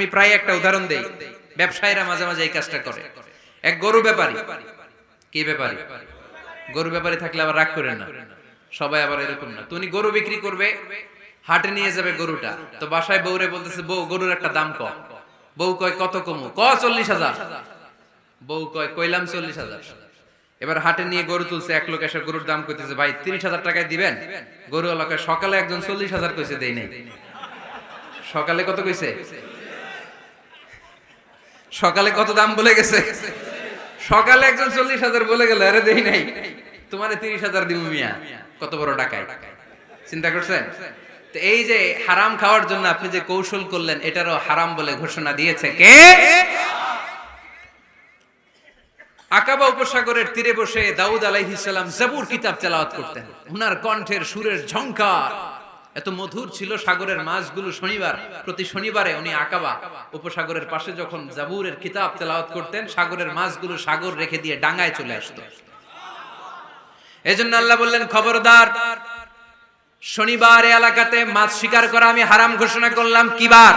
আমি প্রায় একটা উদাহরণ দেই। ব্যবসায়ীরা মাঝে মাঝে এই কাজটা করে। এক গরু ব্যাপারী। কি ব্যাপারী? গরু ব্যাপারী থাকলে আবার রাগ করেন না। সবাই আবার এরকম না। তুমি গরু বিক্রি করবে, হাটে নিয়ে যাবে গরুটা। তো বাসায় বউরে বলতেছে, বউ, গরুর একটা দাম কম বউ কয়, কত কমু? ক, চল্লিশ হাজার। বউ কয়, কইলাম চল্লিশ হাজার। এবার হাটে নিয়ে গরু তুলছে, এক লোক এসে গরুর দাম কইতেছে, ভাই, তিরিশ হাজার টাকায় দিবেন? গরু এলাকায় সকালে একজন চল্লিশ হাজার কইছে, দেই নাই। সকালে কত কইছে? সকালে কত দাম বলে গেছে? সকালে একজন চল্লিশ হাজার বলে গেল, আরে দেই নাই। তোমার তিরিশ হাজার দিব মিয়া, কত বড় টাকায় চিন্তা করছেন? এই যে হারাম খাওয়ার জন্য আপনি যে কৌশল করলেন, এটারও হারাম বলে ঘোষণা দিয়েছে কে? আকাবা উপসাগরের তীরে বসে দাউদ আলাইহিস সালাম জাবুর কিতাব তেলাওয়াত করতেন। ওনার কণ্ঠের সুরের ঝংকার। এত মধুর ছিল সাগরের মাছগুলো শনিবার, প্রতি শনিবারে উনি আকাবা। উপসাগরের পাশে যখন জাবুরের কিতাব তেলাওয়াত করতেন, সাগরের মাছগুলো সাগর রেখে দিয়ে ডাঙায় চলে আসতো। এজন্য আল্লাহ বললেন, খবরদার, শনিবার এলাকাতে মাছ শিকার করা আমি হারাম ঘোষণা করলাম কিবার?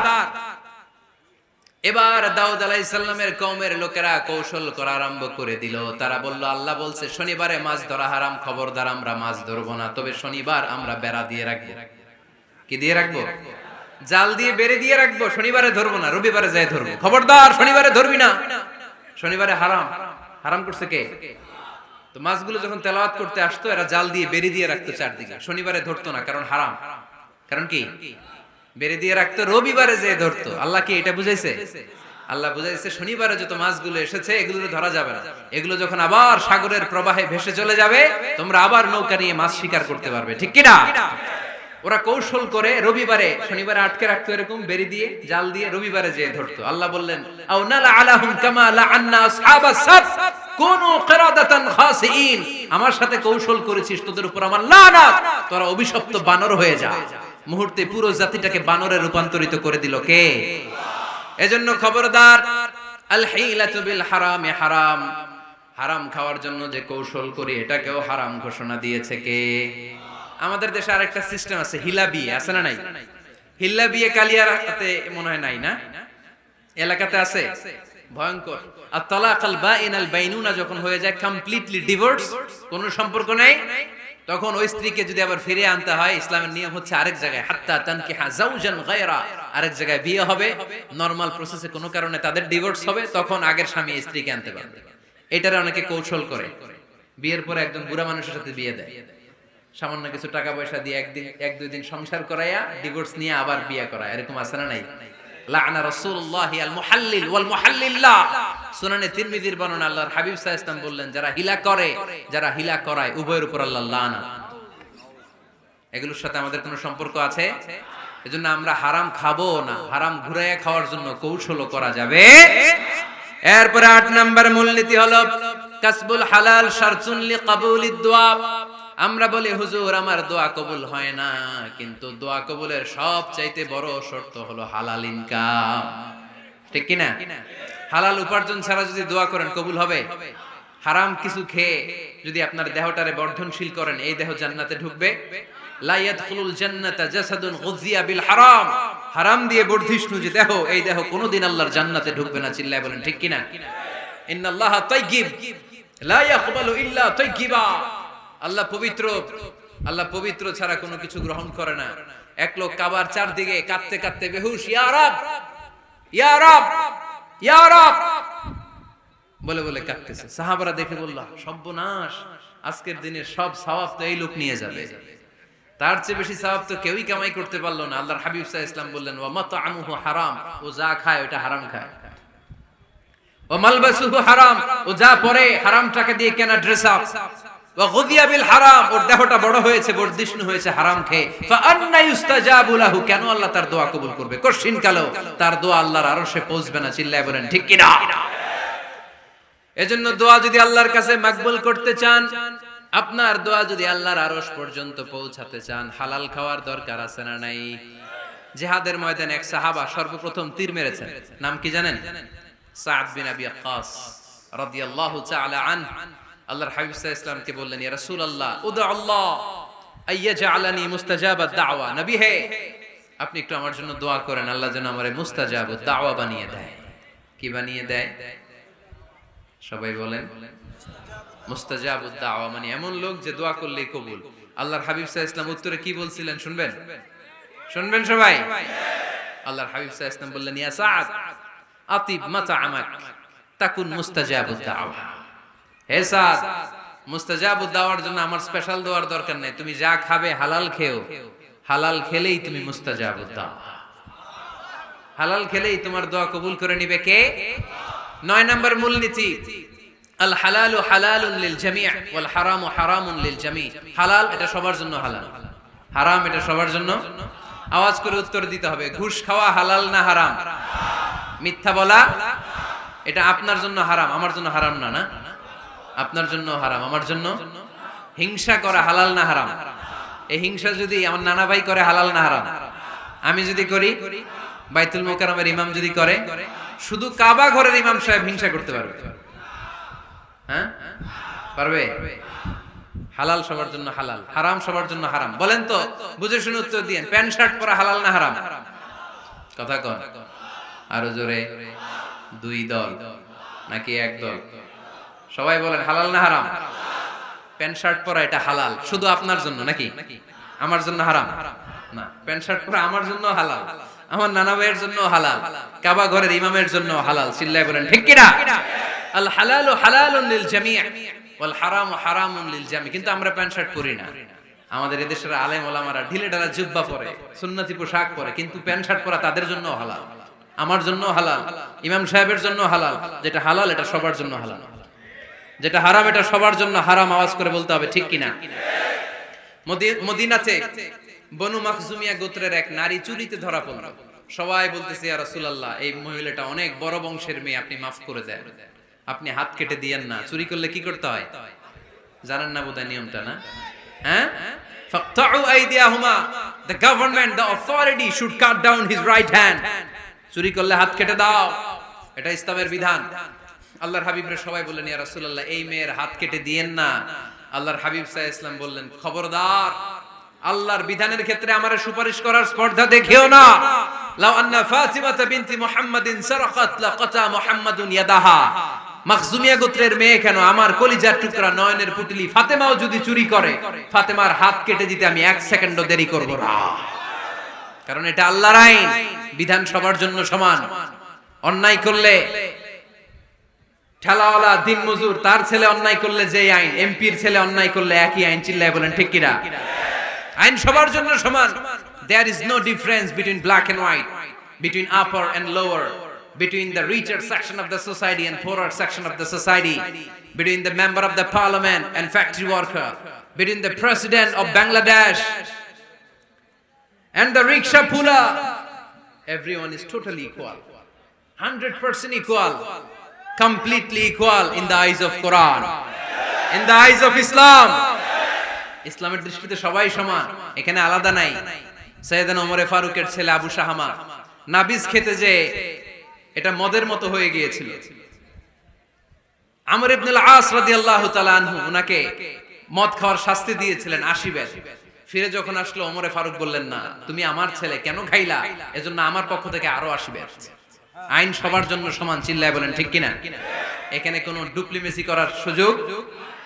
এবার দাউদ আলাইসাল্লামের কওমের লোকেরা কৌশল করা আরম্ভ করে দিল। তারা বলল, আল্লাহ বলছে, শনিবারে মাছ ধরা হারাম, খবরদার, আমরা মাছ ধরবো না, তবে শনিবার আমরা বেড়া দিয়ে রাখব। কি দিয়ে রাখব? জাল দিয়ে বেড়ে দিয়ে রাখব শনিবারে ধরবো না রবিবারে যাই ধরবো। খবরদার শনিবারে ধরবি না। শনিবারে হারাম। হারাম। করছে কে? তো মাছগুলো যখন তেলাওয়াত করতে আসতো এরা জাল দিয়ে বেরি দিয়ে রাখতো চারদিকে। শনিবারে ধরতো না কারণ হারাম। কারণ কি? বেরি দিয়ে রাখতো রবিবারে যে ধরতো। আল্লাহ কি এটা বুঝাইছে? আল্লাহ বুঝাইছে শনিবারে যত মাছগুলো এসেছে এগুলো ধরা যাবে না। এগুলো যখন আবার সাগরের প্রবাহে ভেসে চলে যাবে তোমরা আবার নৌকা নিয়ে মাছ শিকার করতে পারবে। ঠিক কিনা? ওরা কৌশল করে রবিবারে, শনিবারে আটকে রাখতো এরকম, বেরি দিয়ে, জাল দিয়ে রবিবারে যে ধরতো। আল্লাহ বললেন আমার সাথে কৌশল করেছিস, তোদের উপর আমার তোরা অভিশপ্ত বানর হয়ে যা। মুহূর্তে পুরো জাতিটাকে বানরে রূপান্তরিত করে দিল কে? এজন্য খবরদার হারামে হারাম। হারাম খাওয়ার জন্য যে কৌশল করি, এটাকেও হারাম ঘোষণা দিয়েছে কে? আমাদের দেশে আরেকটা সিস্টেম আছে হিলা বিয়ে আছে না নাই? হিল্লা বিয়ে কালিয়ারাতে মনে হয় নাই না? এলাকাতে আছে? ভয়ঙ্কর। আর তালাকাল বাইনাল বাইনুনা যখন হয়ে যায় কমপ্লিটলি ডিভোর্স কোনো সম্পর্ক নেই। তখন ওই স্ত্রীকে যদি আবার ফিরে আনতে হয়, ইসলামের নিয়ম হচ্ছে আরেক জায়গায়, হাত্তা তানকিহা জাওজান গায়রা। আরেক জায়গায় বিয়ে হবে নরমাল প্রসেসে কোনো কারণে তাদের ডিভোর্স হবে, তখন আগের স্বামী স্ত্রীকে আনতে পারবে। এটারে অনেকে কৌশল করে। বিয়ের পরে একজন বুড়া মানুষের সাথে বিয়ে দেয়। সামান্য কিছু টাকা পয়সা দিয়ে একদিন এক দুই দিন সংসার করাইয়া ডিভোর্স নিয়ে আবার বিয়ে করা, এরকম আছে না নাই? এগুলোর সাথে আমাদের কোনো সম্পর্ক আছে? আমরা হারাম খাব না, হারাম খাওয়ার জন্য কৌশলও করা যাবে। এরপরে আট নাম্বার মূলনীতি হলো, কাসবুল হালাল শারতুন লিকাবুলিদ দোয়া আমরা বলি, হুজুর, আমার দোয়া কবুল হয় না। কিন্তু দোয়া কবুলের সব চাইতে বড় শর্ত হলো হালাল ইনকাম। ঠিক কিনা? হালাল উপার্জন ছাড়া যদি দোয়া করেন, কবুল হবে? হারাম কিছু খেয়ে যদি আপনার দেহটারে বর্ধনশীল করেন, এই দেহ জান্নাতে ঢুকবে? ঢুকবে না, চিল্লায় বলেন, ঠিক কিনা? আল্লাহ পবিত্র আল্লাহ পবিত্র ছাড়া কোনো কিছু গ্রহণ করে না। এক লোক কাবার চারদিকে কাঁদতে কাঁদতে বেহুশ, ইয়া রব ইয়া রব ইয়া রব! বলে বলে কাঁদতেছে। সাহাবারা দেখে বলল, সর্বনাশ, আজকের দিনে সব সওয়াব তো এই লোক নিয়ে যাবে। তার চেয়ে বেশি সওয়াব তো কেউই কামাই করতে পারল না। আল্লাহর হাবিব আলাইহি ইসলাম বললেন, ওয়া মাতআমুহু হারাম, ও যা খায় ওটা হারাম খায়। ও মালবাসুহু হারাম, ও যা পরে হারাম টাকা দিয়ে কেনা ড্রেস আপ মাকবুল করতে চান, আপনার দোয়া যদি আল্লাহর আরশ পর্যন্ত পৌঁছাতে চান, হালাল খাওয়ার দরকার আছে না নাই? জিহাদের ময়দানে এক সাহাবা সর্বপ্রথম তীর মেরেছেন। নাম কি জানেন? আল্লাহর হাবিব ওয়াসাল্লামকে বললেন, ইয়া রাসূলুল্লাহ উদা আল্লাহ, আইয়াজআলানি মুস্তাজাবাদ দাওয়া। নবী হে, আপনি একটু আমার জন্য দোয়া করেন, আল্লাহ যেন আমার মুস্তাজাব দাওয়া বানিয়ে দেয়। কি বানিয়ে দেয়? সবাই বলেন মুস্তাজাব দাওয়া মানে এমন লোক যে দোয়া করলেই কবুল। আল্লাহর হাবিব সাহা ইসলাম উত্তরে কি বলছিলেন, শুনবেন? শুনবেন সবাই? আল্লাহর হাবিব সাহা ইসলাম বললেন, ইয়া সাদ আতিব মাতা আমাক, তাকুন মুস্তাজাব দাওয়া। হে সাদ মুস্তাজাব দাওয়ার জন্য আমার স্পেশাল দোয়ার দরকার নেই। তুমি যা খাবে হালাল খেও। হালাল খেলেই তুমি মুস্তাজাব হালাল খেলেই তোমার দোয়া কবুল করে নিবে কে? নয় নম্বর মূলনীতি আল লিল জামি' ওয়াল লিল জামি' হালাল এটা সবার জন্য হালাল। হারাম এটা সবার জন্য। আওয়াজ করে উত্তর দিতে হবে, ঘুষ খাওয়া হালাল না হারাম? মিথ্যা বলা? এটা আপনার জন্য হারাম, আমার জন্য হারাম না না? আপনার জন্য হারাম, আমার জন্য? হিংসা করা হালাল না হারাম? এই হিংসা যদি আমার নানা ভাই করে হালাল না হারাম? আমি যদি করি, বাইতুল মোকারমের ইমাম যদি করে, শুধু কাবা ঘরের ইমাম সাহেব হিংসা করতে পারবে। হ্যাঁ? পারবে? হালাল সবার জন্য হালাল, হারাম সবার জন্য হারাম। বলেন তো, বুঝে শুনে উত্তর দিয়েন, প্যান্ট, শার্ট পরা হালাল না হারাম? কথা কন। আরও জোরে, দুই দল, নাকি এক দল? সবাই বলেন, হালাল না হারাম? প্যান্ট শার্ট পরা এটা হালাল? শুধু আপনার জন্য নাকি? আমার জন্য হারাম? না, প্যান্ট শার্ট পরা আমার জন্য হালাল। আমার নানা ভাইয়ের জন্য হালাল। কাবা ঘরের ইমামের জন্য হালাল। চিল্লায় বলেন, ঠিক কিনা? আল হালালু হালালুন লিল জামি' ওয়াল হারামু হারামুন লিল জামি' কিন্তু আমরা প্যান্ট শার্ট পরি না। আমাদের এদেশের আলেম ওলামারা ঢিলে ঢালা জুব্বা পরে, সুন্নতি পোশাক পরে, কিন্তু প্যান্ট শার্ট পরা তাদের জন্য হালাল। আমার জন্য হালাল। ইমাম সাহেবের জন্য হালাল। যেটা হালাল, এটা সবার জন্য হালাল। যেটা হারাম, এটা সবার জন্য হারাম আওয়াজ করে বলতে হবে, ঠিক কিনা? মদিনাতে বনু মাখজুমিয়া গোত্রের এক নারী চুরিতে ধরা পড়ল। সবাই বলতেছে, ইয়া রাসূলুল্লাহ, এই মহিলাটা অনেক বড় বংশের মেয়ে, আপনি মাফ করে দেন। আপনি হাত কেটে দিয়েন না। চুরি করলে কি করতে হয়? জানেন না বোধহয় নিয়মটা না? হ্যাঁ? ফাকতাউ আইদিয়াহুমা, the government, the authority should cut down his right hand. চুরি করলে হাত কেটে দাও। এটা ইসলামের বিধান। আল্লাহর হাবিবরে সবাই বললেন, ইয়া রাসূলুল্লাহ, এই মেয়ের হাত কেটে দিয়েন না। আল্লাহর হাবিব সাল্লাল্লাহু ইসলাম বললেন, খবরদার, আল্লাহর বিধানের ক্ষেত্রে আমারে সুপারিশ করার স্পর্ধা দেখিও না। লাউ আন্না ফাতিমাতা বিনতি মুহাম্মাদিন সারাকাত লাকাতা মুহাম্মাদুন ইয়াদাহা। মাখজুমিয়া গোত্রের মেয়ে কেন? আমার কলিজার টুকরা নয়নের পুটলি ফাতেমাও যদি চুরি করে, ফাতেমার হাত কেটে দিতে আমি এক সেকেন্ডও দেরি করব না। কারণ এটা আল্লাহর আইন, বিধান সবার জন্য সমান। অন্যায় করলে ঠেলাওয়ালা দিন মজুর তার ছেলে অন্যায় করলে যে আইন এমপির ছেলে অন্যায় করলে একই আইন চিল্লায় বলেন ঠিক কিনা আইন সবার জন্য সমান there is no difference between black and white between upper and lower between the richer section of the society and poorer section of the society, between the member of the parliament and factory worker, between the president of Bangladesh and the rickshaw puller. Everyone is totally equal. 100% equal. Completely equal in the eyes of Quran. In the eyes of Islam. ইসলামের দৃষ্টিতে সবাই সমান, এখানে আলাদা নাই সৈয়দান ওমরে ফারুকের ছেলে আবু শাহামা নাবিজ খেতে যে এটা মদের মতো হয়ে গিয়েছিল আমর ইবনুল আস রাদিয়াল্লাহু তাআলা আনহু উনাকে মদ খাওয়ার শাস্তি দিয়েছিলেন 80 বেশ ফিরে যখন আসলো, ওমরে ফারুক বললেন, না, তুমি আমার ছেলে, কেন খাইলা এজন্য আমার পক্ষ থেকে আরও 80 বেশ আইন সবার জন্য সমান, চিল্লায় বলেন, ঠিক কিনা? এখানে কোনো ডুপ্লিমেসি করার সুযোগ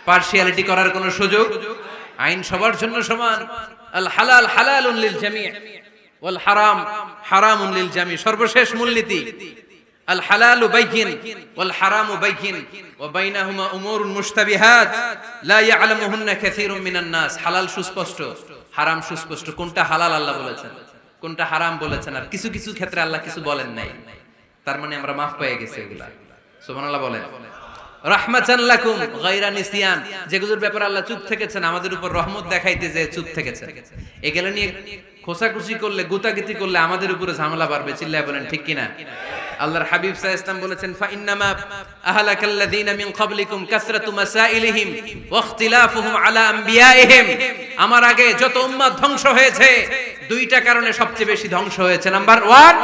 পার্শিয়ালিটি করার কোনো সুযোগ, আইন সবার জন্য সমান। আল হালাল হালালুন লিল জামি' ওয়াল হারাম হারামুন লিল জামি' সর্বশেষ মূলনীতি। আল হালালু বাইয়িন, ওয়াল হারামু বাইয়িন, ওয়া বাইনাহুমা উমুরুন মুশতাবিহাত, লা ইয়ালামুহুন্না কাসীরুম মিনান নাস। হালাল সুস্পষ্ট, হারাম সুস্পষ্ট, কোনটা হালাল আল্লাহ বলেছেন? কোনটা হারাম বলেছেন? আর কিছু কিছু ক্ষেত্রে আল্লাহ কিছু বলেন নাই। তার মানে আমরা মাফ পেয়ে গেছি এগুলা। সুবহানাল্লাহ বলেন। রাহমাতান লাকুম, গায়রা নিসিয়ান। ব্যাপারে আল্লাহ চুপ থেকেছেন, আমাদের উপর রহমত দেখাইতে যে চুপ থেকেছেন। নিয়ে করলে করলে আমাদের উপরে ঝামেলা বাড়বে, চিল্লায় বলেন, ঠিক কিনা? আল্লাহর হাবিব মিন ক্বাবলিকুম কাসরাতু মাসাইলিহিম ওয়া ইখতিলাফুহুম আলা আম্বিয়াইহিম। আমার আগে যত উম্মাত ধ্বংস হয়েছে, দুইটা কারণে সবচেয়ে বেশি ধ্বংস হয়েছে। নাম্বার 1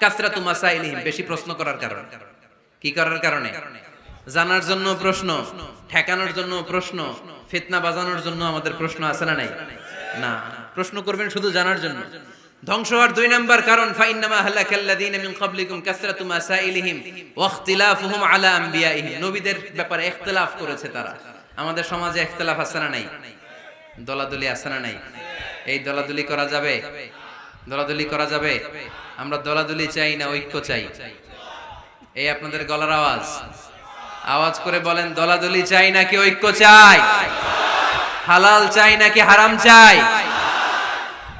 কাসরাতু মাসাইলিহিম বেশি প্রশ্ন করার কারণে। কি করার কারণে? জানার জন্য প্রশ্ন, ঠেকানোর জন্য প্রশ্ন, ফিতনা বাজানোর জন্য আমাদের প্রশ্ন আছে না নাই? না। প্রশ্ন করবেন শুধু জানার জন্য। ধ্বংস হওয়ার দুই নাম্বার কারণ, ফাইন্নামা হালাকাল্লাযীনা মিন ক্বাবলিকুম কাসরাতু মাসাইলিহিম ওয়া ইখতিলাফুহুম আলা আম্বিয়াইহিম নবীদের ব্যাপারে ইখতিলাফ করেছে তারা। আমাদের সমাজে ইখতিলাফ আছে না নাই? দলাদলি আছে না নাই? এই দলাদলি করা যাবে? দলাদলি করা যাবে? আমরা দলাদলি চাই না, ঐক্য চাই। এই আপনাদের গলার আওয়াজ। আওয়াজ করে বলেন, দলাদলি চাই নাকি ঐক্য চাই? হালাল চাই নাকি হারাম চাই?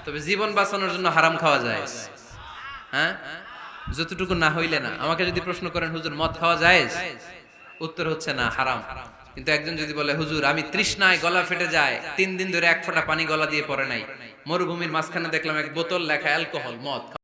তবে জীবন বাঁচানোর জন্য হারাম খাওয়া যায়। হ্যাঁ? যতটুকু না হইলে না। আমাকে যদি প্রশ্ন করেন, হুজুর, মদ খাওয়া যায়? উত্তর হচ্ছে না, হারাম। কিন্তু একজন যদি বলে, হুজুর, আমি তৃষ্ণায় গলা ফেটে যায়, তিন দিন ধরে এক ফোঁটা পানি গলা দিয়ে পড়ে নাই। মরুভূমির মাঝখানে দেখলাম এক বোতল লেখা অ্যালকোহল মদ।